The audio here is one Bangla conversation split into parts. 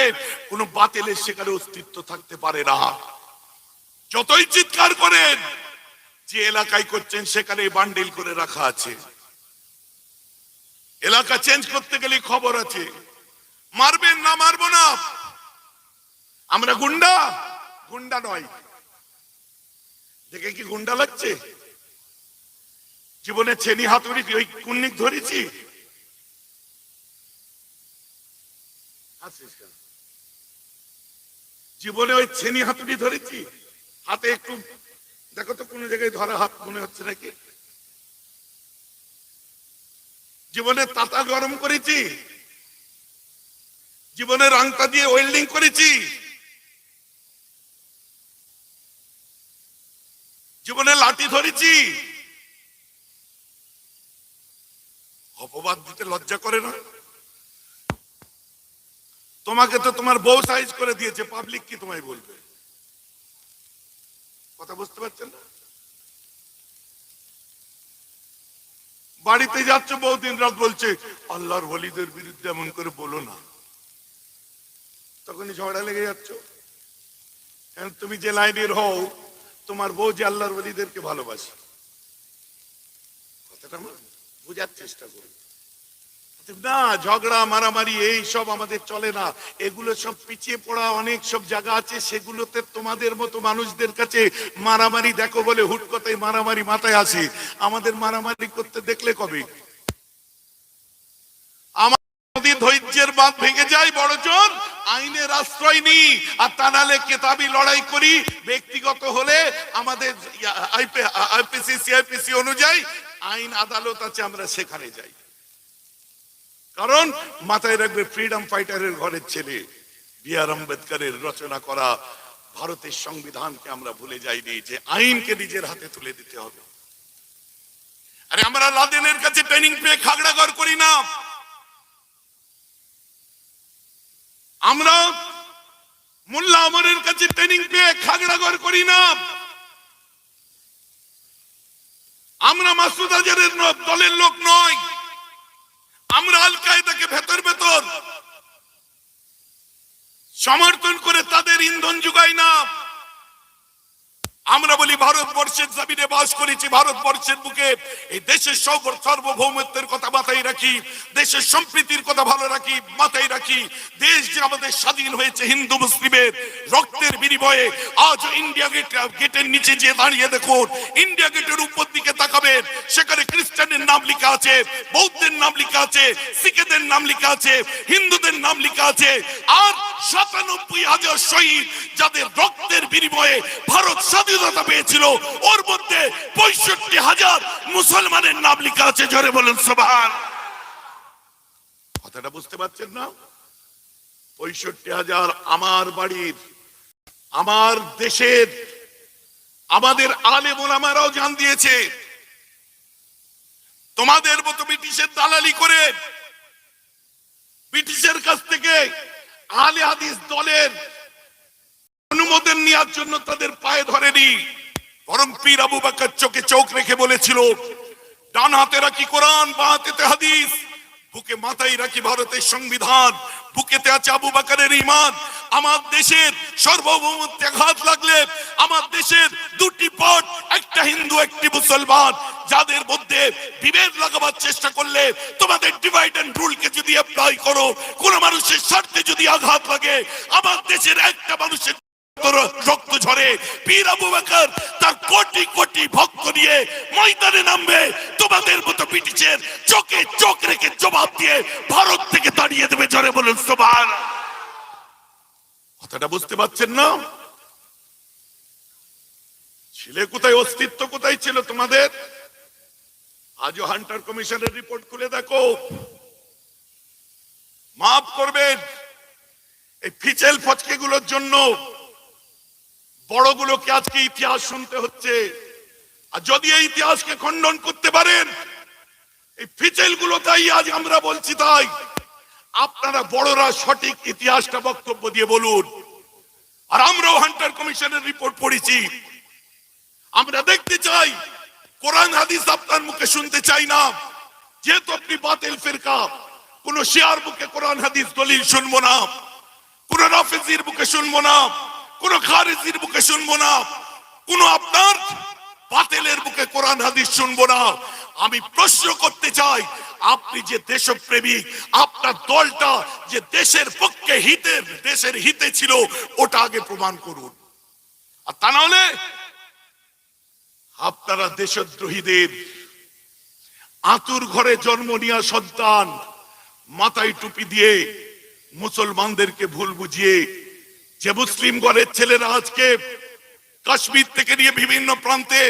থাকবে কোনো বাতিলের সেখানে অস্তিত্ব থাকতে পারে না। যতই চিৎকার করেন, যে এলাকায় করছেন সেখানে বান্ডিল করে রাখা আছে। এলাকা চেঞ্জ করতে গেলে খবর আছে। মারবেন না, মারবো না। আমরা গুন্ডা? গুন্ডা নয়। দেখে কি গুন্ডা লাগছে? জীবনে ছেনি হাতুড়ি ওই কুন্নিক ধরেছি? কেন? জীবনে ওই ছেনি হাতুড়ি ধরেছি। হাতে একটু, দেখো তো কোন জায়গায় ধরা হাত মনে হচ্ছে নাকি? জীবনে তাতা গরম করেছি। জীবনে রাংতা দিয়ে ওয়েল্ডিং করেছি। জীবনে লাঠি ধরেছি। অপবাদ দিতে লজ্জা করে না? তোমাকে তো তোমার বউ সাইজ করে দিয়েছে পাবলিক কি তোমায় বলবে? কথা বুঝতে পারছেন না? বাড়িতে যাচ্ছ বহুদিন রাত বলছে, আল্লাহর হলিদের বিরুদ্ধে এমন করে বলো না। তখনই ঝগড়া লেগে যাচ্ছ। তুমি যে লাইনের হও তোমার বউ যে আল্লাহর ওলিদেরকে ভালোবাসে। কথাটা বোঝার চেষ্টা করুন। না, ঝগড়া, মারামারি, এই সব আমাদের চলে না। এগুলো সব পিছিয়ে পড়া অনেক সব জায়গা আছে, সেগুলোতে তোমাদের মতো মানুষদের কাছে মারামারি দেখো বলে হুট কথায় মারামারি মাথায় আসে। আমাদের মারামারি করতে দেখলে কবে? ধৈর্যের ভেঙে যায় আইনের আশ্রয় নিই, আর তা নাহলে কেতাবি লড়াই করি। ব্যক্তিগত হলে আমাদের আইপিসি, সিআইপিসি অনুযায়ী আইন আদালত আছে, আমরা সেখানে যাই। কারণ মাথায় রাখবে ফ্রিডম ফাইটারের ঘরের ছেলে। বি আর আম্বেদকরের রচনা করা ভারতের সংবিধানকে আমরা ভুলে যাইনি যে আইনকে নিজের হাতে তুলে দিতে হবে। আরে আমরা লাদেনের কাছে ট্রেনিং পেয়ে খাগড়াগড় করি না। আমরা মোল্লা আমরের কাছে ট্রেনিং পেয়ে খাগড়াগড় করি না। আমরা মাসুদ আজহারের ন- দলের লোক নয়। আমরা আল কায়দাকে ভেতর ভেতর সমর্থন করে তাদের ইন্ধন যোগাই না। আমরা বলি ভারতবর্ষের জমিনে বাস করেছি, ভারতবর্ষের বুকে। এই দেশের সর্ব- সার্বভৌমত্বের কথা মাথায় রাখি, দেশের সম্প্রীতির কথা ভালো রাখি, মাথায় রাখি। দেশ যে আমাদের স্বাধীন হয়েছে, হিন্দু, মুসলিমের রক্তের বিনিময়ে আজ ইন্ডিয়া গেট গেটের নিচে যে দাঁড়িয়ে দেখুন। ইন্ডিয়া গেটের উপর দিকে তাকাবেন, সেখানে খ্রিস্টানের নাম লেখা আছে বৌদ্ধের নাম লেখা আছে, শিখেদের নাম লেখা আছে, হিন্দুদের নাম লেখা আছে। আর সাতানব্বই হাজার শহীদ যাদের রক্তের বিনিময়ে ভারত স্বাধীনতা পেয়েছিল। ওর মধ্যে পঁয়ষট্টি হাজার মুসলমানের নাম লেখা আছে, জোরে বলেন সবার কথাটা বুঝতে পারছেন না? পঁয়ষট্টি হাজার আমার বাড়ির, আমার দেশের, আমাদের আলে মোলামারাও জান দিয়েছে। তোমাদের মতো ব্রিটিশের দালালি করে ব্রিটিশের কাছ থেকে আলে হাদিস দলের অনুমোদন নেওয়ার জন্য তাদের পায়ে ধরেনি। বরং পীর আবু বাক্কার চোখে চোখ রেখে বলেছিল, ডান হাতে রাখি কোরআন, বা হাতে হাদিস, বুকে মাথায় রাখি ভারতের সংবিধান, বুকেতে আছে আবু বাকারের ইমান আমার দেশের সার্বভৌমত্বে আঘাত লাগলে আমার দেশের দুটি পট, একটা হিন্দু, একটি মুসলমান, যাদের মধ্যে বিভেদ লাগাবার চেষ্টা করলে তোমাদের ডিভাইড এন্ড রুলকে যদি অ্যাপ্লাই করো, কোন মানুষের স্বার্থে যদি আঘাত লাগে, আমার দেশের একটা মানুষের রক্ত ঝরে পীর আবু বকর তার কোটি কোটি ভক্ত নিয়ে ময়দানে নামবে। তোমাদের মতো চোখে চোখ রেখে জবাব দিয়ে ভারত থেকে দাঁড়িয়ে দেবে সোবার কথাটা বুঝতে পারছেন না? ছিলে কোথায়, অস্তিত্ব কোথায় ছিল তোমাদের? আজও হান্টার কমিশনের রিপোর্ট খুলে দেখো। মাফ করবেন, এই ফিচেল ফচকে গুলোর জন্য বড়গুলোকে আজকে ইতিহাস শুনতে হচ্ছে। আর যদি এই ইতিহাসকে খণ্ডন করতে পারেন, এই ফিচেলগুলো তাই আজ আমরা বলছি তাই। আপনারা বড়রা সঠিক ইতিহাসটা বক্তব্য দিয়ে বলুন। আর আমরাও হান্টার কমিশনের রিপোর্ট পড়েছি। আমরা দেখতে চাই, কোরআন, হাদিস আপনার মুখে শুনতে চাই না। যেহেতু আপনি বাতিল ফেরকা, কোন শেয়ার মুখে কোরআন, হাদিস, দলিল শুনব না। কোন রাফেজির বুকে শুনব না। কোন খারেজির বুকে শুনব না। কোন আপনার বাতিলের বুকে কোরআন হাদিস শুনব না। আমি প্রশ্ন করতে চাই, আপনি যে দেশপ্রেমিক, আপনার দলটা যে দেশের পক্ষে হিতের দেশের হিতে ছিল, ওটা আগে প্রমাণ করুন। আর তা নাহলে আপনারা দেশদ্রোহীদের আতুর ঘরে জন্ম নেওয়া সন্তান মাথায় টুপি দিয়ে মুসলমানদেরকে ভুল বুঝিয়ে যে মুসলিম ঘরের ছেলেরা আজকে কাশ্মীর থেকে নিয়ে বিভিন্ন প্রান্তে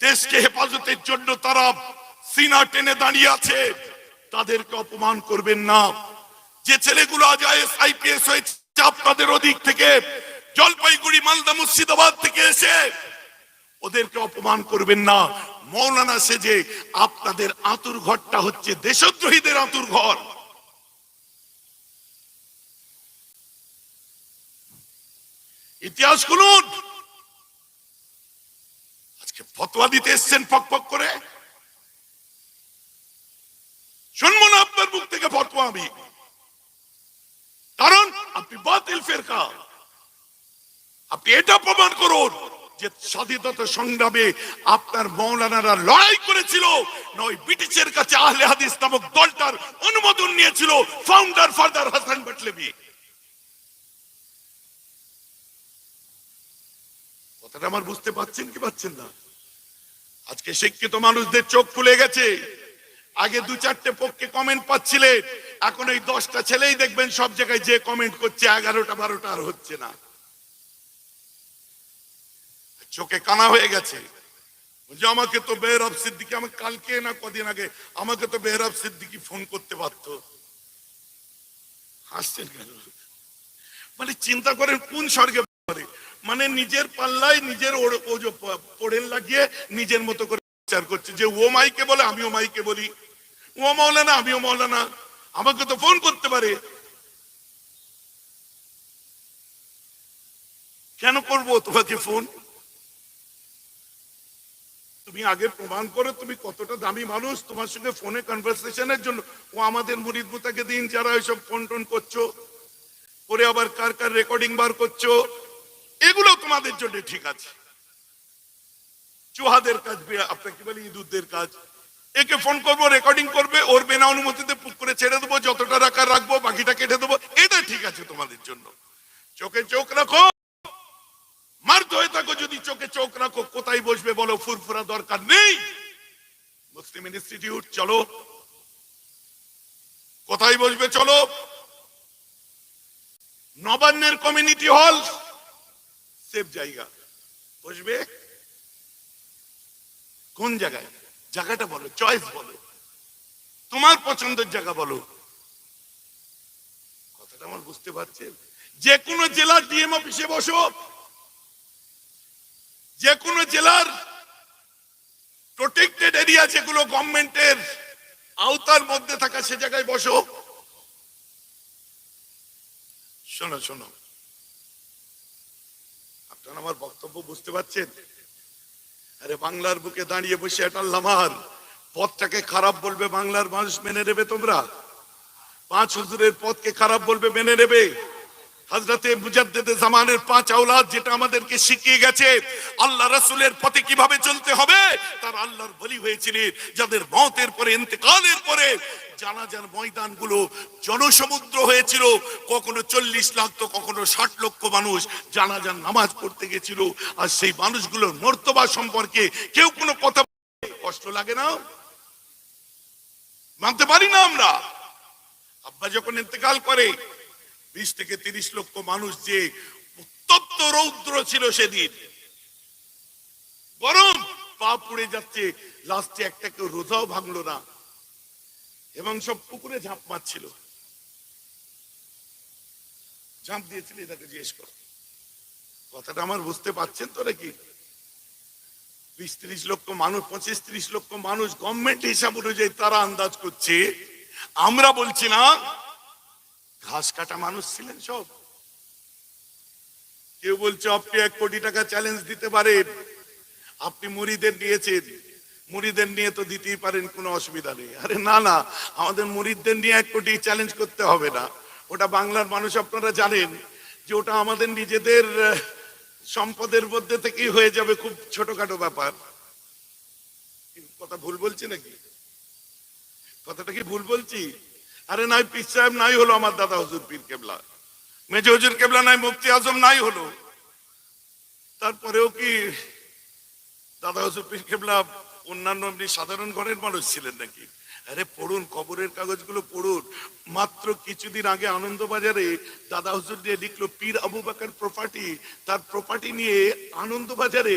দেশকে হেফাজতের জন্য তারা সিনা টেনে দাঁড়িয়ে আছে, তাদেরকে অপমান করবেন না। যে ছেলেগুলো আজ আইপিএস হয়েছে, আপনাদের ওদিক থেকে, জলপাইগুড়ি, মালদা, মুর্শিদাবাদ থেকে এসে ওদেরকে অপমান করবেন না। মৌলানা সেজে আপনাদের আতুর ঘরটা হচ্ছে দেশদ্রোহীদের আতুর ঘর ইতিহাস খুলুন। আজকে ফতোয়া দিতে এসছেন পক পক করে। শুনব না আপনার মুখ থেকে ফতোয়া আমি। কারণ আপনি বাতিল ফেরকা। আপনি এটা প্রমাণ করুন যে স্বাধীনতা সংগ্রামে আপনার মৌলানারা লড়াই করেছিল নয় ব্রিটিশের কাছে আহলে হাদিস নামক দলটার অনুমোদন নিয়েছিল ফাউন্ডার ফাদার হাসান বাটলেবি। কথাটা আমার বুঝতে পারছেন কি পাচ্ছেন না? আজকে শিক্ষিত মানুষদের চোখ খুলে গেছে। আগে দু চারটে পক্ষে কমেন্ট পাচ্ছিলেন। এখন এই দশটা ছেলেই দেখবেন সব জায়গায় যে কমেন্ট করছে, এগারোটা বারোটা আর হচ্ছে না। চোখে কানা হয়ে গেছে। আমাকে তো বেহরব সিদ্দিকি, আমাকে কালকে না কদিন আগে, আমাকে তো বেহরব সিদ্দিকি ফোন করতে পারতো। হাসছেন কেন? মানে চিন্তা করেন কোন স্বর্গে মানে নিজের পাল্লায় নিজের ওর- ও যে প- পড়েন লাগিয়ে নিজের মতো করে বিচার করছে যে ও মাইকে বলে, আমিও মাইকে বলি। ও মৌলানা আমিও মৌলানা আমাকে তো ফোন করতে পারে। কেন করব তোমাকে ফোন? তুমি আগে প্রমাণ করো তুমি কতটা দামি মানুষ তোমার সঙ্গে ফোনে কনভারসেশনের জন্য। ও আমাদের মুরিদ মুতাকে দিন যারা ওইসব ফোন টোন করছ, করে আবার কার কার রেকর্ডিং বার করছ। এগুলো তোমাদের জন্য ঠিক আছে। চুহাদের কাজ আপনাকে বলি ইঁদুরদের কাজ। একে ফোন করব রেকর্ডিং করবে, ওর বিনা অনুমতিতে পুক করে ছেড়ে দেবো, যতটা রাখা রাখব, বাকিটা কেটে দেবো, এটা ঠিক আছে তোমাদের জন্য। চোখে চোখ রাখো। হয়ে থাকো যদি চোখে চোখ রাখো, কোথায় বসবে বলো, ফুরফুরা দরকার নেই। মুসলিম ইনস্টিটিউট চলো। কোথায় বসবে, চলো। নবান্নের কমিউনিটি হল সেফ জায়গা। বসবে? কোন জায়গায়? জায়গাটা বলো চয়েস বলো। তোমার পছন্দের জায়গা বলো। কথাটা আমার বুঝতে পারছেন যে কোনো জেলার ডিএম অফিসে বসো। যে কোনো জেলার প্রোটেক্টেড এরিয়া যেগুলো গভর্নমেন্টের আওতার মধ্যে থাকা সে জায়গায় বসো। শোনো শোনো। আপনারা আমার বক্তব্য বুঝতে পারছেন? আরে বাংলার বুকে দাঁড়িয়ে বসে এটা লামার পথটাকে খারাপ বলবে, বাংলার মানুষ মেনে নেবে তোমরা? পাঁচ হুজুরের পথকে খারাপ বলবে, মেনে নেবে? হজরতে মুজাদ্দেদে জামানের পাঁচ আওলাদ যেটা আমাদেরকে শিখিয়ে গেছে, আল্লাহ রাসূলের পথে কীভাবে চলতে হবে, তার আল্লাহর বলি হয়েছিলেন যাদের মতের পরে, ইন্তেকালের পরে ময়দানগুলো জনসমুদ্র হয়েছিল, কখনো চল্লিশ লাখ তো কখনো ষাট লক্ষ মানুষ জানাজার নামাজ পড়তে গেছিল, আর সেই মানুষগুলোর মর্তবা সম্পর্কে কেউ কোনো কথা কষ্ট লাগে না? মানতে পারি না আমরা? আব্বা যখন ইন্তেকাল করে বিশ থেকে তিরিশ লক্ষ মানুষ যে উত্তপ্ত রৌদ্র ছিল সেদিন। গরম, পা পুড়ে যাচ্ছে, লাস্টে একটা কেউ রোজাও ভাঙলো না। এবং সব পুকুরে ঝাঁপ মারছিল। ঝাঁপ দিয়েছিল এটাকে জিজ্ঞেস করো। কথাটা আমার বুঝতে পারছেন তো নাকি? বিশ ত্রিশ লক্ষ মানুষ, পঁচিশ ত্রিশ লক্ষ মানুষ গভর্নমেন্ট হিসাব অনুযায়ী তারা আন্দাজ করছে। আমরা বলছি না ঘাস কাটা মানুষ ছিলেন সব। কেউ বলছে, আপনি এক কোটি টাকা চ্যালেঞ্জ দিতে পারেন। আপনি মুড়িদের নিয়েছেন। মুড়িদের নিয়ে তো দিতেই পারেন, কোনো অসুবিধা নেই। আরে না না, আমাদের মুড়িদদের নিয়ে এক কোটি চ্যালেঞ্জ করতে হবে না। ওটা বাংলার মানুষ আপনারা জানেন যে ওটা আমাদের নিজেদের সম্পদের মধ্যে থেকেই হয়ে যাবে, খুব ছোটখাটো ব্যাপার। কথা ভুল বলছি নাকি? কথাটা কি ভুল বলছি? আরে নাই পীর সাহেব, নাই হলো আমার দাদা হুজুর পীর কেবলা। মেজে হুজুর কেবলা, নাই মুফতি আজম, নাই হলো। তারপরেও কি দাদা হুজুর পীর কেবলা অন্যান্য এমনি সাধারণ ঘরের মানুষ ছিলেন নাকি? আরে পড়ুন খবরের কাগজগুলো পড়ুন। মাত্র কিছুদিন আগে আনন্দবাজারে দাদা হুজুর দিয়ে লিখলো, পীর আবু বাকার প্রপার্টি তার প্রপার্টি নিয়ে আনন্দবাজারে,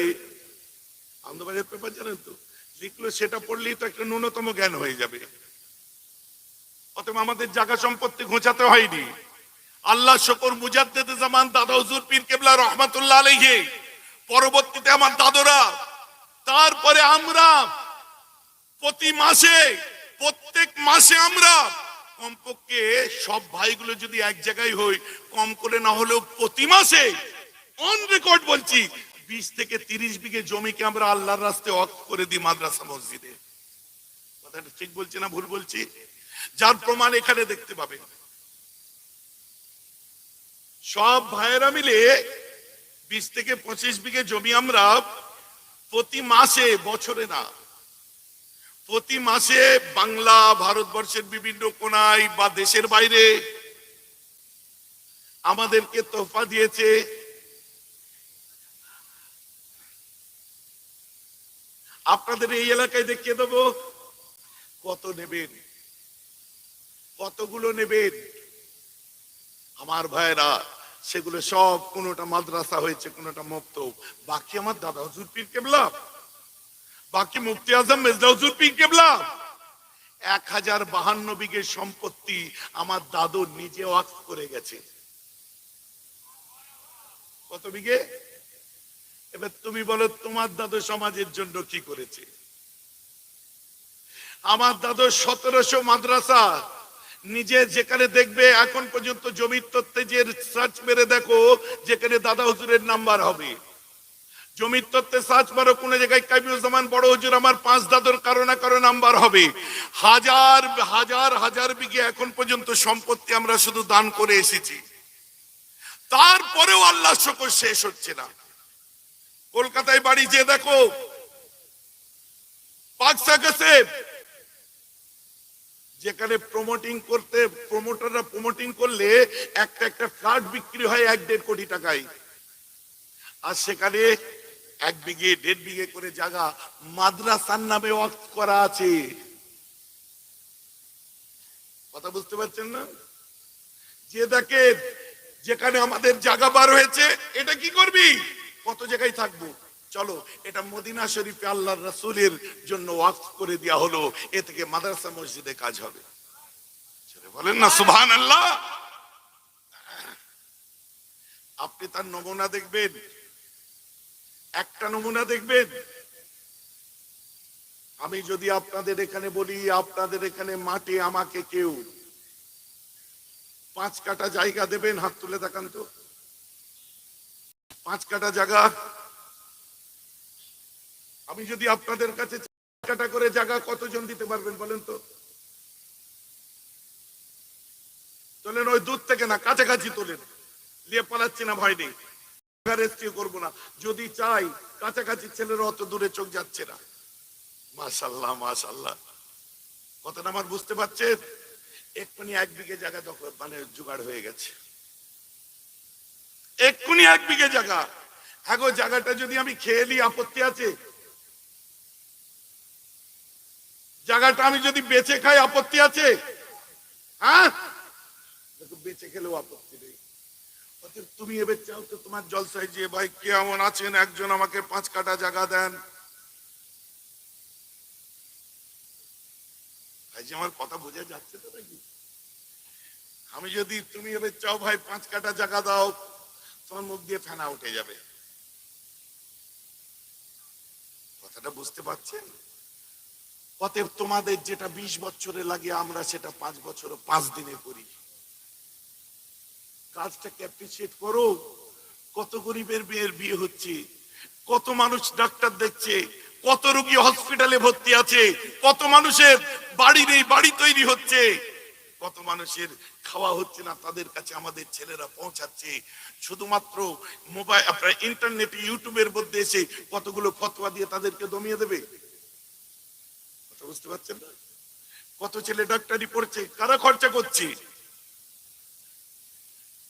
আনন্দবাজার পেপার জানেন তো? লিখলো, সেটা পড়লেই তো একটা ন্যূনতম জ্ঞান হয়ে যাবে। অতএব আমাদের জায়গা সম্পত্তি ঘোচাতে হয়নি। আল্লাহ শকর মুজাদ্দেদ জামান দাদা হুজুর পীর কেবলা রহমাতুল্লাহ আলাইহি, পরবর্তীতে আমার দাদরা, তারপরে আমরা প্রতি মাসে, প্রত্যেক মাসে আমরা কমপক্ষে সব ভাইগুলো যদি এক জায়গায় হই, কম করে না হলেও প্রতি মাসে অন রেকর্ড বলছি, বিশ থেকে তিরিশ বিঘে জমিকে আমরা আল্লাহর রাস্তে অফ করে দিই মাদ্রাসা মসজিদে। কথাটা ঠিক বলছি না ভুল বলছি? যার প্রমাণ এখানে দেখতে পাবেন সব ভাইয়েরা মিলে বিশ থেকে পঁচিশ বিঘে জমি আমরা প্রতি মাসে, বছরে না, প্রতি মাসে বাংলা, ভারতবর্ষের বিভিন্ন কোনায় বা দেশের বাইরে আমাদেরকে তোফা দিয়েছে। আপনাদের এই এলাকায় দেখিয়ে দেবো কত নেবেন। কতগুলো নেবেন? আমার ভাইরা সেগুলো সব কোনোটা মাদ্রাসা হয়েছে, কোনোটা মুক্ত বাকি আমার দাদা হুজুর পীর কেবলা। বাকি মুফতি আজম মেজদা হুজুর পীর কেবলা। এক হাজার বাহান্ন বিঘের সম্পত্তি আমার দাদু নিজে ওয়াকফ করে গেছে। কত বিঘে? এবার তুমি বলো, তোমার দাদু সমাজের জন্য কি করেছে? আমার দাদু সতেরোশো মাদ্রাসা নিজে যেখানে দেখবে এখন পর্যন্ত জমির তত্ত্বে যে সার্চ মেরে দেখো, যেখানে দাদা হুজুরের নাম্বার হবে। জমির তত্ত্বে সার্চ মারো, কোন জায়গায় কাবিউজ্জামান বড় হুজুর আমার পাঁচ দাদুর কারও না কারও নাম্বার হবে। হাজার হাজার হাজার বিঘে এখন পর্যন্ত সম্পত্তি আমরা শুধু দান করে এসেছি। তারপরেও আল্লাহ শকর শেষ হচ্ছে না। কলকাতায় বাড়ি যে দেখো পাঁচ সাকাসে যেখানে প্রমোটিং করতে প্রমোটাররা প্রমোটিং করলে একটা একটা ফ্ল্যাট বিক্রি হয় এক দেড় কোটি টাকায়। আর সেখানে এক বিঘে, দেড় বিঘে করে জায়গা মাদ্রাসার নামে ওয়াক্ফ করা আছে। কথা বুঝতে পারছেন না? যে দেখে যেখানে আমাদের জায়গা বার হয়েছে, এটা কি করবি? কত জায়গায় থাকব? চলো, এটা মদিনা শরীফে আল্লাহর রাসূলের জন্য ওয়াকফ করে দেওয়া হলো। এ থেকে মাদ্রাসা মসজিদে কাজ হবে। বলেন না সুবহান আল্লাহ আপনি তার নমুনা দেখবেন। একটা নমুনা দেখবেন। আমি যদি আপনাদের এখানে বলি, আপনাদের এখানে মাটি আমাকে কেউ পাঁচ কাটা জায়গা দেবেন, হাত তুলে দেখান তো। পাঁচ কাটা জায়গা আমি যদি আপনাদের কাছে কাটা করে জায়গা কতজন দিতে পারবেন বলেন তো? তোলেন ওই দূর থেকে না, কাছাকাছি তোলেন। নিয়ে পালাচ্ছি না, ভয় নেই। করব না। যদি চাই, কাছাকাছি ছেলেরা অত দূরে চোখ যাচ্ছে না। মাশাল্লাহ মাশাল্লাহ। কথাটা আমার বুঝতে পারছেন? এক্ষুনি এক বিঘে জায়গা দখল মানে জোগাড় হয়ে গেছে। এক্ষুনি এক বিঘে জায়গা। হ্যাঁ জায়গাটা যদি আমি খেয়ে নিই, আপত্তি আছে? জায়গাটা আমি যদি বেঁচে খাই, আপত্তি আছে? হ্যাঁ? বেঁচে খেলেও আপত্তি নেই। তুমি এবার চাও তো তোমার জলসায় যে ভাই, কেমন আছেন? একজন আমাকে পাঁচ কাটা জায়গা দেন। আমার কথা বোঝা যাচ্ছে তো নাকি? আমি যদি তুমি এবার চাও, ভাই, পাঁচ কাটা জায়গা দাও, তোমার মুখ দিয়ে ফেনা উঠে যাবে। কথাটা বুঝতে পারছেন? অতএব তোমাদের যেটা বিশ বছরে লাগে, আমরা সেটা পাঁচ বছর পাঁচ দিনে করি। কাজটাকে অ্যাপ্রিসিয়েট করো। কত গরিবের মেয়ের বিয়ে হচ্ছে, কত মানুষ ডাক্তার দেখছে, কত রোগী হসপিটালে ভর্তি আছে, কত মানুষের বাড়ি নেই, বাড়ি তৈরি হচ্ছে। কত মানুষের খাওয়া হচ্ছে না, তাদের কাছে আমাদের ছেলেরা পৌঁছাচ্ছে। শুধুমাত্র মোবাইল আপনার ইন্টারনেট ইউটিউবের মধ্যে এসে কতগুলো ফতোয়া দিয়ে তাদেরকে দমিয়ে দেবে? বুঝতে পারছেন? না কত ছেলে ডাক্তারি পড়ছে? কারা খরচা করছে?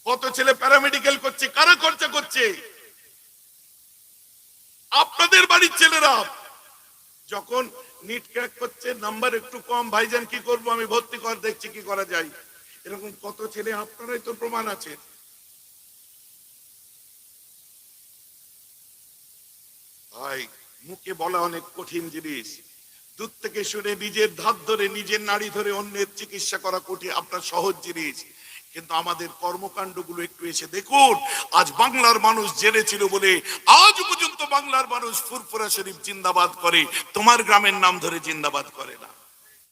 কত ছেলে প্যারামেডিক্যাল করছে? কারা খরচা করছে? আপনাদের বাড়ির ছেলেরা, যখন নিট ক্র্যাক করছে নাম্বার একটু কম, ভাইজান কি করব? আমি ভর্তি কর, দেখছি কি করা যায়। এরকম কত ছেলে, আপনারাই তো প্রমাণ আছে। ভাই, মুখে বলা অনেক কঠিন জিনিস। দূর থেকে শুনে নিজের ধার ধরে নিজের নাড়ি ধরে অন্যের চিকিৎসা করা কঠিন আপনার সহজ জিনিস। কিন্তু আমাদের কর্মকাণ্ডগুলো একটু এসে দেখুন, আজ বাংলার মানুষ জেনেছিল বলে আজ পর্যন্ত বাংলার মানুষ ফুরফুরা শরীফ জিন্দাবাদ করে, তোমার গ্রামের নাম ধরে জিন্দাবাদ করে না।